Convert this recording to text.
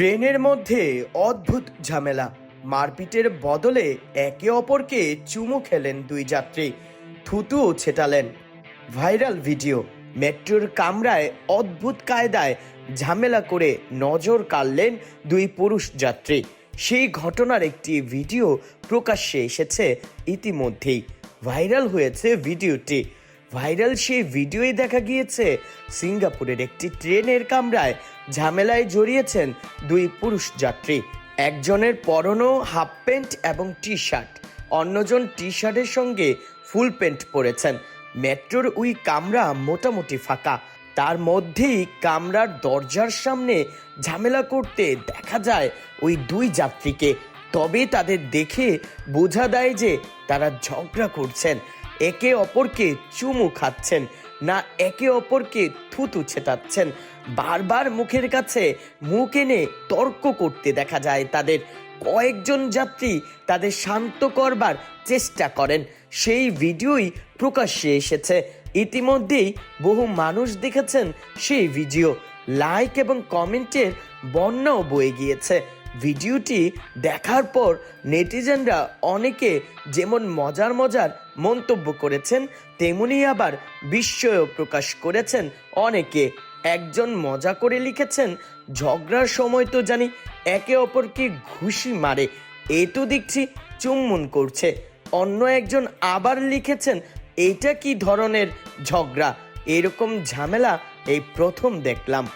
ট্রেনের মধ্যে অদ্ভুত ঝামেলা। মারপিটের বদলে একে অপরকে চুমু খেলেন দুই যাত্রী। থুতুও ছেটালেন। Viral video. মেট্রোর কামরায় অদ্ভুত কায়দায় ঝামেলা করে নজর কাড়লেন দুই পুরুষ যাত্রী। সেই ঘটনার একটি ভিডিও প্রকাশ্যে এসেছে ইতিমধ্যেই। ভাইরাল হয়েছে ভিডিওটি। ভাইরাল সেই ভিডিওয় দেখা গিয়েছে। সিঙ্গাপুরের একটি ট্রেনের কামরায় ঝামেলায় জড়িয়েছেন দুই পুরুষ যাত্রী। একজনের পরনো হাফ প্যান্ট এবং টি শার্ট অন্যজন টি শার্টের সঙ্গে ফুল প্যান্ট পরেছেন। মেট্রোর ওই কামরা মোটামুটি ফাঁকা। তার মধ্যেই কামরার দরজার সামনে ঝামেলা করতে দেখা যায় ওই দুই যাত্রীকে। তবে তাদের দেখে বোঝা দেয় যে তারা ঝগড়া করছেন। একে অপরকে চুমু খাচ্ছেন, না একে অপরকে থুতু ছেটাচ্ছেন। বারবার মুখের কাছে মুখ এনে তর্ক করতে দেখা যায় তাদের। কয়েকজন যাত্রী তাদের শান্ত করবার চেষ্টা করেন। সেই ভিডিওই প্রকাশ্যে এসেছে। ইতিমধ্যেই বহু মানুষ দেখেছেন সেই ভিডিও। লাইক এবং কমেন্টের বন্যাও বয়ে গিয়েছে। ভিডিওটি দেখার পর নেটিজেনরা অনেকে যেমন মজার মজার মন্তব্য করেছেন, তেমনি আবার বিস্ময়ও প্রকাশ করেছেন। অনেকে একজন মজা করে লিখেছেন, ঝগড়ার সময় তো জানি একে অপরকে ঘুষি মারে, এ তো দেখছি চুম্বন করছে। অন্য একজন আবার লিখেছেন এটা কি ধরনের ঝগড়া? এরকম ঝামেলা, এই প্রথম দেখলাম।